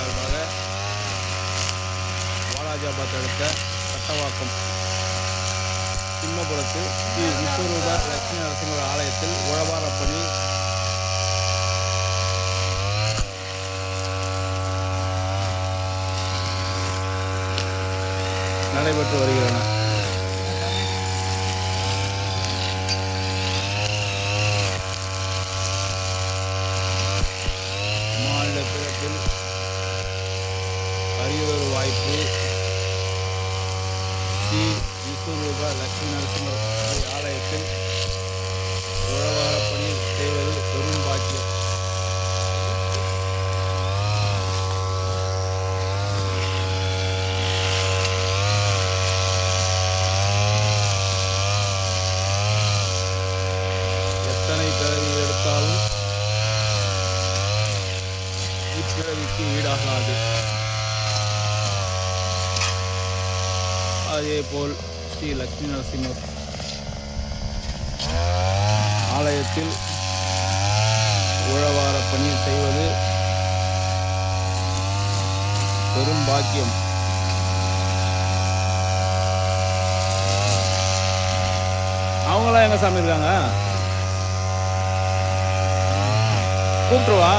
சார்பாக வாலாஜாபாத் அடுத்த கட்டவாக்கம் சிம்மபுரத்தில் ஸ்ரீ விஸ்வரூப லட்சுமி நரசிம்மர் ஆலயத்தில் உழவார பணி நடைபெற்று வருகின்றன மாநில பிறப்பில் அரியதொரு வாய்ப்பு ஸ்ரீ விஸ்வரூப லட்சுமி நரசிம்மர் ஆலயத்தில் உழவார பணி செய்வது பெரும் பாக்கியம் எத்தனை பிறவி எடுத்தாலும் இப்பிறவிக்கு ஈடாகாது அதேபோல் ஸ்ரீ லக்ஷ்மி நரசிம்மர் ஆலயத்தில் உழவார பணி செய்வது பெரும் பாக்கியம். அவங்களாம் எங்க சாமி இருக்காங்க? கூப்பிட்டுருவா